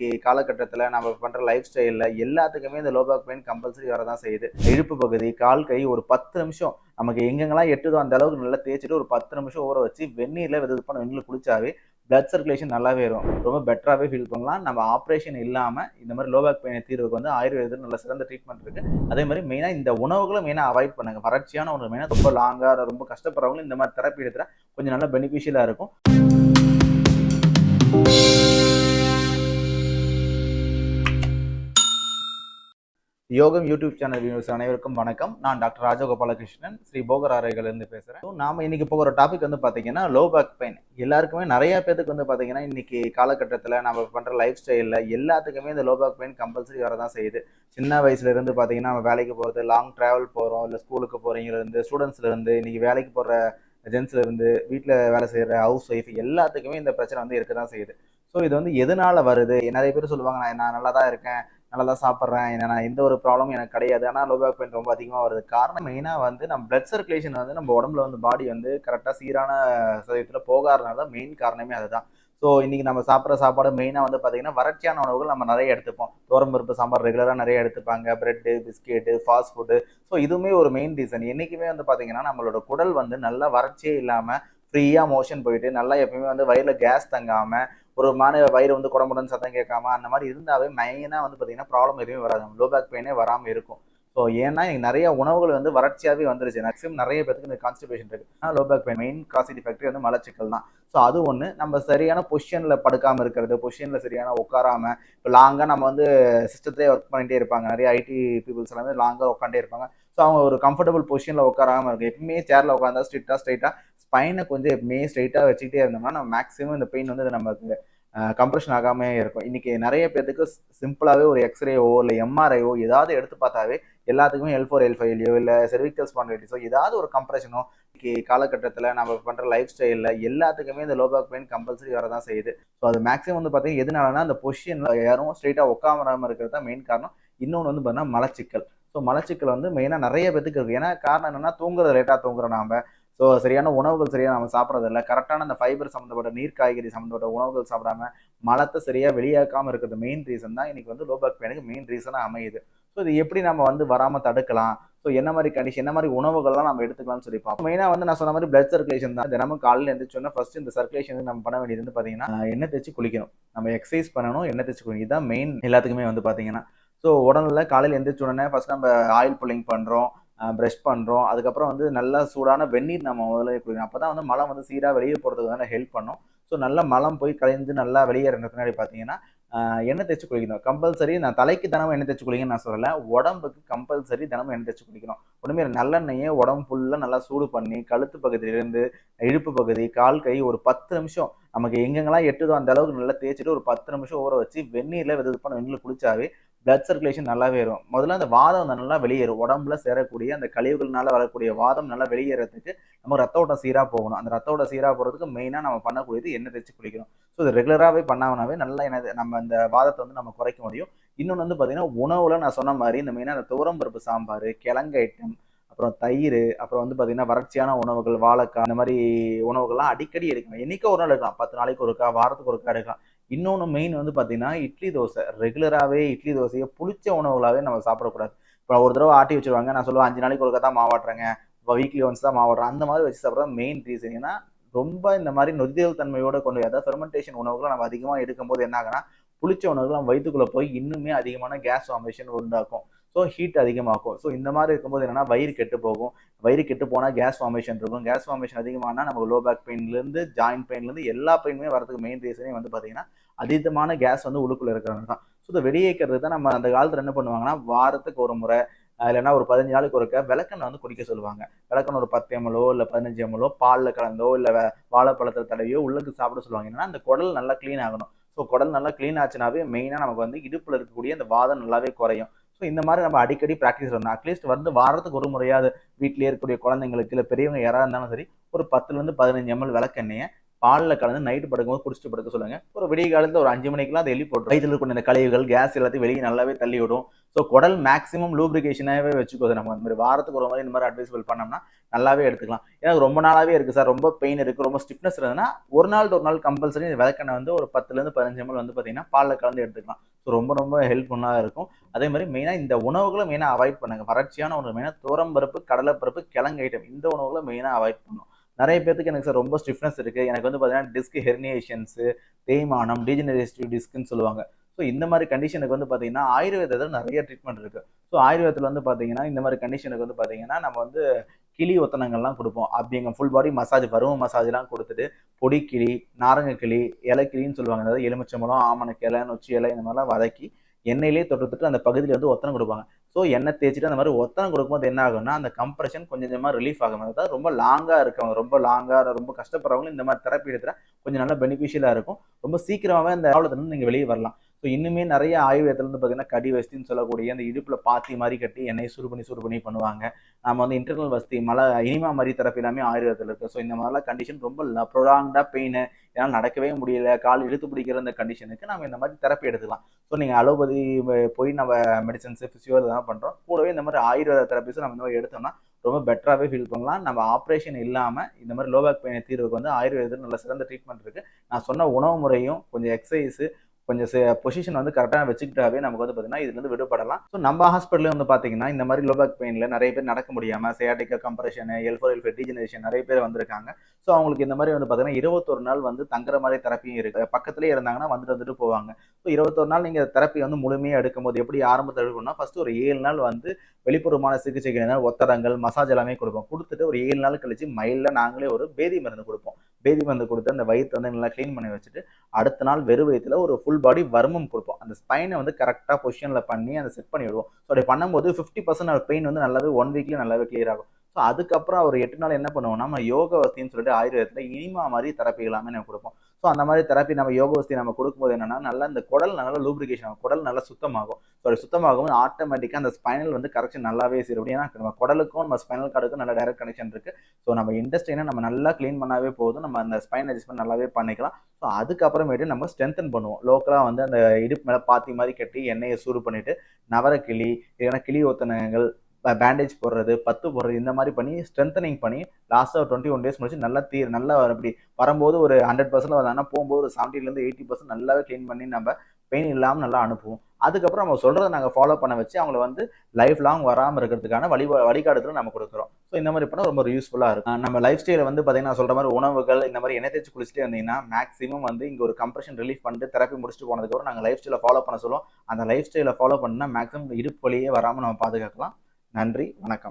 இன்னைக்கு காலகட்டத்தில் நம்ம பண்ணுற லைஃப் ஸ்டைலில் எல்லாத்துக்குமே இந்த லோ பேக் பெயின் கம்பல்சரி வரதான் செய்யுது. இழுப்பு பகுதி கால் கை ஒரு பத்து நிமிஷம் நமக்கு எங்கெங்கெல்லாம் எட்டுதோ அந்த அளவுக்கு நல்லா தேய்ச்சிட்டு ஒரு பத்து நிமிஷம் ஊற வச்சு வெந்நீரில் வெது பண்ண வெந்நீரில் குளிச்சாவே பிளட் சர்க்குலேஷன் நல்லாவே வரும். ரொம்ப பெட்டராகவே ஃபீல் பண்ணலாம். நம்ம ஆப்ரேஷன் இல்லாமல் இந்த மாதிரி லோ பேக் பெயின் தீர்வுக்கு வந்து ஆயுர்வேதம் நல்ல சிறந்த ட்ரீட்மெண்ட் இருக்குது அதே மாதிரி மெயினாக இந்த உணவுகளை மெயினாக அவாய்ட் பண்ணுங்க. வறட்சியான உணவு மெயினாக ரொம்ப லாங்காக ரொம்ப கஷ்டப்படுறவங்களும் இந்த மாதிரி தெரப்பி எடுத்துகிற கொஞ்சம் நல்லா பெனிஃபிஷியலாக இருக்கும். யோகம் யூடியூப் சேனல் வியூஸ் அனைவருக்கும் வணக்கம். நான் டாக்டர் ராஜகோபாலகிருஷ்ணன். ஸ்ரீ போகர் ஆரையிலிருந்து பேசுகிறேன் ஸோ நாம் இன்னைக்கு போகிற டாபிக் வந்து பார்த்தீங்கன்னா லோ பேக் பெயின் எல்லாருக்குமே நிறைய பேருக்கு வந்து பார்த்தீங்கன்னா இன்றைக்கி காலகட்டத்தில் நம்ம பண்ணுற லைஃப் ஸ்டைலில் எல்லாத்துக்குமே இந்த லோ பேக் பெயின் கம்பல்சரி வரதான் செய்யுது. சின்ன வயசுலேருந்து பார்த்தீங்கன்னா நம்ம வேலைக்கு போகிறது லாங் ட்ராவல் போகிறோம் இல்லை ஸ்கூலுக்கு போகிறீங்கலேருந்து ஸ்டூடெண்ட்ஸ்லேருந்து இன்றைக்கி இன்னைக்கு வேலைக்கு போகிற ஜென்ஸ்லேருந்து வீட்டில் வேலை செய்கிற ஹவுஸ் ஒய்ஃப் எல்லாத்துக்குமே இந்த பிரச்சனை வந்து இருக்க தான் செய்யுது. ஸோ இது வந்து எதனால வருது? நிறைய பேர் சொல்லுவாங்க நான் நான் நல்லா தான் இருக்கேன். நல்லா தான் சாப்பிட்றேன் நான் எந்த ஒரு ப்ராப்ளமும் எனக்கு கிடையாது. ஆனால் லோ பேக் பெயின் ரொம்ப அதிகமாக வருது. காரணம் மெயினாக வந்து நம்ம பிளட் சர்க்குலேஷன் வந்து நம்ம உடம்புல வந்து பாடி வந்து கரெக்டாக சீரான சதவீதத்தில் போகாதனால தான் மெயின் காரணமே அதுதான். ஸோ இன்றைக்கி நம்ம சாப்பிட்ற சாப்பாடு மெயினாக வந்து பார்த்தீங்கன்னா வறட்சியான உணவுகள் நம்ம நிறைய எடுத்துப்போம். பருப்பு சாம்பார் ரெகுலராக நிறைய எடுத்துப்பாங்க. Bread biscuit fast food so இதுவுமே ஒரு மெயின் ரீசன் என்றைக்குமே வந்து பார்த்தீங்கன்னா நம்மளோட குடல் வந்து நல்லா வறட்சியே இல்லாமல் ஃப்ரீயாக மோஷன் போயிட்டு நல்லா எப்பயுமே வந்து வயிறில் கேஸ் தங்காமல் ஒரு மாநில வயிறு வந்து குடம்புடன் சத்தம் கேட்காம அந்த மாதிரி இருந்தாவே மெயினாக வந்து பார்த்தீங்கன்னா ப்ராப்ளம் எதுவுமே வராது. லோ பேக் பெயினே வராமல் இருக்கும். ஸோ ஏன்னா எனக்கு நிறைய உணவுகள் வந்து வறட்சியாகவே வந்துருச்சு. மேக்ஸிமம் நிறைய பேருக்கு இந்த கான்ஸ்டிபேஷன் இருக்கு. ஆனால் low back pain main causative factor வந்து மலச்சிக்கல் தான். ஸோ அது ஒன்று நம்ம சரியான பொசிஷனில் படுக்காமல் இருக்கிறது பொசிஷனில் சரியான உட்காராம இப்போ லாங்காக நம்ம வந்து சிஸ்டத்திலே ஒர்க் பண்ணிகிட்டே இருப்பாங்க. நிறைய ஐடி பீப்புள்ஸ் எல்லாமே லாங்காக உட்காண்டே இருப்பாங்க. ஸோ அவங்க ஒரு கம்ஃபர்டபுள் பொசிஷனில் உட்காராம இருக்கு எப்பவுமே சேரில் உட்காந்தா ஸ்ட்ரிக்டாக ஸ்ட்ரைட்டாக ஸ்பைனை கொஞ்சம் எப்பவுமே ஸ்ட்ரைட்டாக வச்சுக்கிட்டே இருந்தோம்னா நம்ம மேக்ஸிமம் இந்த பெயின் வந்து நமக்கு கம்ப்ரெஷன் ஆகாமே இருக்கும். இன்னைக்கு நிறைய பேர்த்துக்கு சிம்பிளாகவே ஒரு எக்ஸ்ரேவோ இல்லை எம்ஆர்ஐயோ ஏதாவது எடுத்து பார்த்தாவே எல்லாத்துக்குமே எல் ஃபோர் எல் ஃபைவ்லையோ இல்லை செர்விக்கல் ஸ்பாண்டிலிட்டிஸோ ஏதாவது ஒரு கம்ப்ரெஷனோ இன்னைக்கு காலகட்டத்தில் நம்ம பண்ணுற லைஃப் ஸ்டைலில் எல்லாத்துக்குமே இந்த லோ பேக் பெயின் கம்பல்சரி வரதான் செய்யுது. ஸோ அது மேக்ஸிமம் வந்து பார்த்தீங்கன்னா எதனாலனா அந்த பொசிஷனில் யாரும் ஸ்ட்ரைட்டாக உட்காமராமல் இருக்கிறது தான் மெயின் காரணம். இன்னொன்று வந்து பார்த்தீங்கன்னா மலச்சிக்கல். ஸோ மலச்சிக்கல் வந்து மெயினாக நிறைய பேத்துக்கு இருக்குது ஏன்னா காரணம் என்னென்னா தூங்குறது லேட்டாக தூங்குறோம் நாம. ஸோ சரியான உணவுகள் சரியாக நம்ம சாப்பிட்றதில்ல. கரெக்டான அந்த ஃபைபர் சம்மந்தப்பட்ட நீர் காய்கறி சம்மந்தப்பட்ட உணவுகள் சாப்பிடாம மலத்தை சரியாக வெளியாக்காமல் இருக்கிறது மெயின் ரீசன் தான் இன்னைக்கு வந்து லோ பேக் பெயினுக்கு மெயின் ரீசனாக அமையுது. ஸோ இது எப்படி நம்ம வந்து வராமல் தடுக்கலாம்? ஸோ என்ன மாதிரி கண்டிஷன் என்ன மாதிரி உணவுகள்லாம் நம்ம எடுத்துக்கலாம்னு சொல்லி பார்ப்போம். மெயினாக வந்து நான் சொன்ன மாதிரி பிளட் சர்க்குலேஷன் தான். தினமும் காலையில் எழுந்திரிச்சோன்னா ஃபர்ஸ்ட் இந்த சர்க்குலேஷன் நம்ம பண்ண வேண்டியது வந்து பார்த்தீங்கன்னா எண்ணெய் தேய்ச்சி குளிக்கணும். நம்ம எக்ஸசைஸ் பண்ணணும் எண்ணெய் தேய்ச்சி குளிக்கணும். இதுதான் மெயின் எல்லாத்துக்குமே வந்து பார்த்தீங்கன்னா ஸோ உடனே காலையில் எழுந்திரிச்ச உடனே ஃபர்ஸ்ட் நம்ம ஆயில் புல்லிங் பண்ணுறோம் ப்ரெஷ் பண்ணுறோம் அதுக்கப்புறம் வந்து நல்லா சூடான வெந்நீர் நம்ம முதல்ல குடிக்கணும். அப்போ தான் வந்து மலம் வந்து சீராக வெளியே போகிறதுக்கு வந்து ஹெல்ப் பண்ணும். ஸோ நல்லா மலம் போய் கலைந்து நல்லா வெளியேறின பின்னாடி பார்த்தீங்கன்னா எண்ணெய் தேய்ச்சி குளிக்கணும். கம்பல்சரி நான் தலைக்கு தினமும் எண்ணெய் தேய்ச்சி குளிக்கணும்னு நான் சொல்லலை. உடம்புக்கு கம்பல்சரி தினமும் எண்ணெய் தேய்ச்சி குளிக்கணும். உடனே நல்லெண்ணெயை உடம்பு ஃபுல்லாக நல்லா சூடு பண்ணி கழுத்து பகுதியிலேருந்து இழுப்பு பகுதி கால் கை ஒரு பத்து நிமிஷம் நமக்கு எங்கெங்கெல்லாம் எட்டுதோ அந்த அளவுக்கு நல்லா தேய்ச்சிட்டு ஒரு பத்து நிமிஷம் ஊற வச்சு வெந்நீரில் வெது பண்ண வெந்நீர் குளிச்சாவே பிளட் சர்க்குலேஷன் நல்லாவே வரும் முதல்ல அந்த வாதம் நல்லா வெளியேறும். உடம்புல சேரக்கூடிய அந்த கழிவுகள்னால வரக்கூடிய வாதம் நல்லா வெளியேறதுக்கு நம்ம ரத்த ஓட்டம் சீராக போகணும். அந்த ரத்த ஓட்டம் சீராக போகிறதுக்கு மெயினாக நம்ம பண்ணக்கூடியது எண்ணெய் தேய்ச்சி குளிக்கணும். ஸோ இது ரெகுலராகவே பண்ணாமனாவே நல்லா என்ன நம்ம அந்த வாதத்தை வந்து நம்ம குறைக்க முடியும். இன்னொன்று வந்து பார்த்தீங்கன்னா உணவில் நான் சொன்ன மாதிரி இந்த மெயினாக அந்த துவரம் பருப்பு சாம்பார் கிழங்கு ஐட்டம் அப்புறம் தயிர் அப்புறம் வந்து பார்த்தீங்கன்னா வறட்சியான உணவுகள் வாழைக்காய் அந்த மாதிரி உணவுகள்லாம் அடிக்கடி எடுக்கணும் என்றைக்கோ ஒரு நாள் எடுக்கலாம். பத்து நாளைக்கு ஒருக்கா வாரத்துக்கு ஒருக்கா எடுக்கலாம். இன்னொன்று மெயின் வந்து பார்த்தீங்கன்னா இட்லி தோசை. ரெகுலராகவே இட்லி தோசையை புளிச்ச உணவுகளாகவே நம்ம சாப்பிடக்கூடாது. இப்போ ஒரு தடவை ஆட்டி வச்சுருவாங்க. நான் சொல்லுவேன் அஞ்சு நாளைக்கு ஒருக்கா தான் மாவாட்டுறேங்க இப்போ வீக்லி ஒன்ஸ் தான் மாவாட்டுறேன் அந்த மாதிரி வச்சு சாப்பிட்றது மெயின் ரீசன் ஏன்னா ரொம்ப இந்த மாதிரி நொதிதல் தன்மையோட கொண்டு அதாவது ஃபெர்மெண்டேஷன் உணவுகளை நம்ம அதிகமாக எடுக்கும்போது என்ன ஆகுனா புளிச்ச உணவுகள் நம்ம வயிற்றுக்குள்ளே போய் இன்னுமே அதிகமான கேஸ் ஃபார்மேஷன் உண்டாக்கும். ஸோ ஹீட் அதிகமாகும். ஸோ இந்த மாதிரி இருக்கும்போது என்னன்னா வயிறு கெட்டு போகும் வயிறு கெட்டு போனால் கேஸ் ஃபார்மேஷன் இருக்கும். கேஸ் ஃபார்மேஷன் அதிகமானால் நமக்கு லோ பேக் பெயின்லேருந்து ஜாயின்ட் பெயின்லேருந்து எல்லா பெயினுமே வரதுக்கு மெயின் ரீசனே வந்து பார்த்தீங்கன்னா அதீதமான கேஸ் வந்து உள்ளுக்குள்ள இருக்கிறது தான். ஸோ இதை வெளியேக்கிறது தான் நம்ம அந்த காலத்தில் என்ன பண்ணுவாங்கன்னா வாரத்துக்கு ஒரு முறை இல்லைன்னா ஒரு பதினஞ்சு நாளுக்கு ஒருக்க விளக்கெண்ணெய் வந்து குடிக்க சொல்லுவாங்க. விளக்கெண்ணெய் ஒரு பத்து எம்எல்ஓ இல்லை பதினஞ்சு எம்எல்ஓ பாலில் கலந்தோ இல்லை வாழைப்பழத்தில் தடவையோ உள்ளுக்கு சாப்பிட சொல்லுவாங்க. என்னன்னா அந்த குடல் நல்லா க்ளீன் ஆகணும். ஸோ குடல் நல்லா க்ளீன் ஆச்சுனாவே மெயினாக நமக்கு வந்து இடுப்பில் இருக்கக்கூடிய அந்த வாதம் நல்லாவே குறையும். ஸோ இந்த மாதிரி நம்ம அடிக்கடி ப்ராக்டிஸ் பண்ணணும். அட்லீஸ்ட் வந்து வாரத்துக்கு ஒரு முறையாவது வீட்டிலேயே இருக்கக்கூடிய குழந்தைங்களுக்கு இல்லை பெரியவங்க யாராக இருந்தாலும் சரி ஒரு பத்துலேருந்து பதினஞ்சு எம்எல் விளக்கெண்ணெயை பாலில் கலந்து நைட்டு படுக்கும்போது குடிச்சிட்டு படுக்க சொல்லுங்க. ஒரு விடிய காலத்தில் ஒரு அஞ்சு மணிக்கெல்லாம் அதை எள்ளி போட்டு வயிற்றில் இருக்கிற இந்த கழிவுகள் கேஸ் எல்லாத்தையும் வெளியே நல்லாவே தள்ளி விடும். ஸோ குடல் மேக்ஸிமம் லூப்ரிகேஷனாகவே வச்சுக்கோது நம்ம அந்த மாதிரி வாரத்துக்கு ஒரு மாதிரி இந்த மாதிரி அட்வைசபிள் பண்ணோம்னா நல்லாவே எடுத்துக்கலாம். ஏன்னா ரொம்ப நாளாகவே இருக்குது சார் ரொம்ப பெயின் இருக்குது ரொம்ப ஸ்டிப்னஸ் இருந்ததுன்னா ஒரு நாள் ஒரு நாள் கம்பல்சரி இந்த விளக்கெண்ணை வந்து ஒரு பத்துலேருந்து பதினஞ்சு ml வந்து பார்த்தீங்கன்னா பாலில் கலந்து எடுத்துக்கலாம். ஸோ ரொம்ப ரொம்ப ஹெல்ப்ஃபுல்லாக இருக்கும். அதே மாதிரி மெயினாக இந்த உணவுகளை மெயினாக அவாய்ட் பண்ணுங்க. வறட்சியான உணவு மெயினாக துவரம்பருப்பு கடலைப்பருப்பு கிழங்கு ஐட்டம் இந்த உணவுகளை மெயினாக அவாய்ட் பண்ணும் நிறைய பேத்துக்கு எனக்கு சார் ரொம்ப ஸ்டிஃப்னஸ் இருக்கு. எனக்கு வந்து பார்த்தீங்கன்னா டிஸ்க் ஹெர்னியேஷன்ஸு தேய்மானம் டீஜெனரேட்டிவ் டிஸ்க்னு சொல்லுவாங்க. ஸோ இந்த மாதிரி கண்டிஷனுக்கு வந்து பார்த்தீங்கன்னா ஆயுர்வேதத்தில் நிறைய ட்ரீட்மெண்ட் இருக்கு. ஸோ ஆயுர்வேதத்தில் வந்து பார்த்தீங்கன்னா இந்த மாதிரி கண்டிஷனுக்கு வந்து பார்த்தீங்கன்னா நம்ம வந்து கிளி ஒத்தனங்கள்லாம் கொடுப்போம். அப்படி எங்கள் ஃபுல் பாடி மசாஜ் பருவ மசாஜ்லாம் கொடுத்துட்டு பொடி கிளி நாரங்க கிளி இலை கிளின்னு சொல்லுவாங்க. அதாவது எலுமிச்சம்பழம் ஆமணக்கு இலை நொச்சி இலை இந்த மாதிரிலாம் வதக்கி எண்ணெயிலே தொட்டுட்டு அந்த பகுதியில் வந்து ஒத்தனம் கொடுப்பாங்க. ஸோ எண்ணெய் தேய்ச்சிட்டு அந்த மாதிரி ஒத்தனம் கொடுக்கும்போது என்ன ஆகும்னா அந்த கம்ப்ரெஷன் கொஞ்சம் கொஞ்சமாக ரிலீஃப் ஆகும். அதாவது ரொம்ப லாங்காக இருக்கவங்க ரொம்ப லாங்காக ரொம்ப கஷ்டப்படுறவங்களும் இந்த மாதிரி தெரப்பி எடுத்துட்டா கொஞ்சம் நல்லா பெனிஃபிஷியலாக இருக்கும். ரொம்ப சீக்கிரமாகவே அந்த ப்ராப்ளத்துலேருந்து நீங்கள் வெளியே வரலாம். ஸோ இன்னுமே நிறைய ஆயுர்வேதத்துல இருந்து பார்த்தீங்கன்னா கடி வஸ்தின்னு சொல்லக்கூடிய அந்த இடுப்பில் பாத்தி மாதிரி கட்டி எண்ணெய் சூடு பண்ணி சூடு பண்ணி பண்ணுவாங்க. நம்ம வந்து இன்டர்னல் வசதி மலை இனிமா மாதிரி தெரப்பி எல்லாமே ஆயுர்வேதத்தில் இருக்குது ஸோ இந்த மாதிரிலாம் கண்டிஷன் ரொம்ப ப்ரொலாங்டாக பெயின் ஏன்னா நடக்கவே முடியல கால் இழுத்து பிடிக்கிற அந்த கண்டிஷனுக்கு நம்ம இந்த மாதிரி தெரப்பி எடுத்துக்கலாம். ஸோ நீங்கள் அலோபதி போய் நம்ம மெடிசன்ஸ் ஃபிசியோ இதெல்லாம் பண்ணுறோம் கூடவே இந்த மாதிரி ஆயுர்வேத தெரப்பிஸும் நம்ம இந்த மாதிரி எடுத்தோம்னா ரொம்ப பெட்டராகவே ஃபீல் பண்ணலாம். நம்ம ஆப்ரேஷன் இல்லாமல் இந்த மாதிரி லோ பேக் பெயின் தீர்வுக்கு வந்து ஆயுர்வேதத்தில் நல்ல சிறந்த ட்ரீட்மெண்ட் இருக்குது நான் சொன்ன உணவு முறையும் கொஞ்சம் எக்ஸசைஸு கொஞ்சம் பொசிஷன் வந்து கரெக்டாக வச்சுக்கிட்டாவே நமக்கு வந்து பார்த்தீங்கன்னா இதுலேருந்து விடுபடலாம். ஸோ நம்ம ஹாஸ்பிட்டலில் வந்து பார்த்தீங்கன்னா இந்த மாதிரி லோ பேக் பெயினில் நிறைய பேர் நடக்க முடியாமல் sciatica compression L four L four degeneration நிறைய பேர் வந்திருக்காங்க. ஸோ அவங்களுக்கு இந்த மாதிரி வந்து பார்த்தீங்கன்னா இருபத்தொரு நாள் வந்து தங்குற மாதிரி தெரப்பியும் இருக்குது பக்கத்துலேயே இருந்தாங்கன்னா வந்துட்டு வந்துட்டு போவாங்க. ஸோ இருபத்தொரு நாள் நீங்கள் தெரப்பி வந்து முழுமையாக எடுக்கும்போது எப்படி ஆரம்பத்தில் எடுக்கணும்னா ஃபஸ்ட்டு ஒரு ஏழு நாள் வந்து வெளிப்புறமான சிகிச்சைகள் ஒத்தடங்கள் மசாஜ் எல்லாமே கொடுப்போம். கொடுத்துட்டு ஒரு ஏழு நாள் கழிச்சு மயிலில் நாங்களே ஒரு பேதி மருந்து கொடுப்போம். பேதி மருந்து கொடுத்து அந்த வயிற்று வந்து நல்லா க்ளீன் பண்ணி வச்சுட்டு அடுத்த நாள் வெறு வயிற்றுல ஒரு ஃபுல் பாடி வர்மம் கொடுப்போம். அந்த ஸ்பைனை வந்து கரெக்டாக பொசிஷனில் பண்ணி அதை செட் பண்ணி விடுவோம். ஸோ அப்படி பண்ணும்போது ஃபிஃப்டி பர்சன்ட் பெயின் வந்து நல்லாவே ஒன் வீக்லேயே நல்லாவே கிளியர் ஆகும். ஸோ அதுக்கப்புறம் அவர் எட்டு நாள் என்ன பண்ணுவோம்னா நம்ம யோக வசதின்னு சொல்லிட்டு ஆயுர்வேதத்தில் இனிமா மாதிரி தெரப்பி எல்லாமே நம்ம கொடுப்போம். ஸோ அந்த மாதிரி தெரப்பி நம்ம யோக வசதி நம்ம கொடுக்கும்போது என்னன்னா நல்லா இந்த குடல் நல்லா லூப்ரிகேஷன் ஆகும். குடல் நல்லா சுத்தமாகும். ஸோ அது சுத்தமாகும் ஆட்டோமேட்டிக்காக அந்த ஸ்பைனல் வந்து கரெக்ஷன் நல்லாவே சரி ஏன்னா நம்ம குடலுக்கும் நம்ம ஸ்பைனல் கார்டுக்கும் நல்ல டைரக்ட் கனெக்ஷன் இருக்கு. ஸோ நம்ம இண்டஸ்ட்ரினா நம்ம நல்லா க்ளீன் பண்ணாவே போதும். நம்ம அந்த ஸ்பைன் அட்ஜஸ்ட்மெண்ட் நல்லாவே பண்ணிக்கலாம். ஸோ அதுக்கப்புறமேட்டு நம்ம ஸ்ட்ரென்தன் பண்ணுவோம். லோக்கலாக வந்து அந்த இடுப்பு மேலே பாத்தி மாதிரி கட்டி எண்ணெயை சூடு பண்ணிட்டு நவரக்கிளி இல்லைன்னா கிளி ஒத்தனங்கள் பேண்டேஜ் போடுறது பத்து போடுறது இந்த மாதிரி பண்ணி ஸ்ட்ரென்தனிங் பண்ணி லாஸ்ட்டாக டுவெண்ட்டி ஒன் டேஸ் முடிச்சு நல்லா தீர் நல்லா அப்படி வரும்போது ஒரு ஹண்ட்ரட் பர்சன்ட் வந்தாங்கன்னா போகும்போது ஒரு செவன்ட்டிலேருந்து எயிட்டி பர்சன்ட் நல்லாவே க்ளீன் பண்ணி நம்ம பெயின் இல்லாமல் நல்லா அனுப்புவோம். அதுக்கப்புறம் நம்ம சொல்கிறத நாங்கள் ஃபாலோ பண்ண வச்சு அவங்கள வந்து லைஃப் லாங் வராமல் இருக்கிறதுக்கான வழி வழிகாட்டுதல் நம்ம கொடுக்குறோம். ஸோ இந்த மாதிரி பண்ணால் ரொம்ப யூஸ்ஃபுல்லாக இருக்கும். நம்ம லைஃப் ஸ்டைலில் வந்து பார்த்தீங்கன்னா சொல்கிற மாதிரி உணவுகள் இந்த மாதிரி எண்ணெய் தேய்ச்சி குளிச்சுட்டு இருந்தீங்கன்னா மேக்ஸிமம் வந்து இங்கே ஒரு கம்ப்ரெஷன் ரிலீஃப் பண்ணிட்டு தெரப்பி முடிச்சுட்டு போனதுக்கப்புறம் நாங்கள் லைஃப் ஸ்டைலை ஃபாலோ பண்ண சொல்லுவோம். அந்த லைஃப் ஸ்டைலை ஃபாலோ பண்ணால் மேக்ஸிமம் இடுப்பு வழியே வராமல் நம்ம பாதுகாக்கலாம். நன்றி வணக்கம்.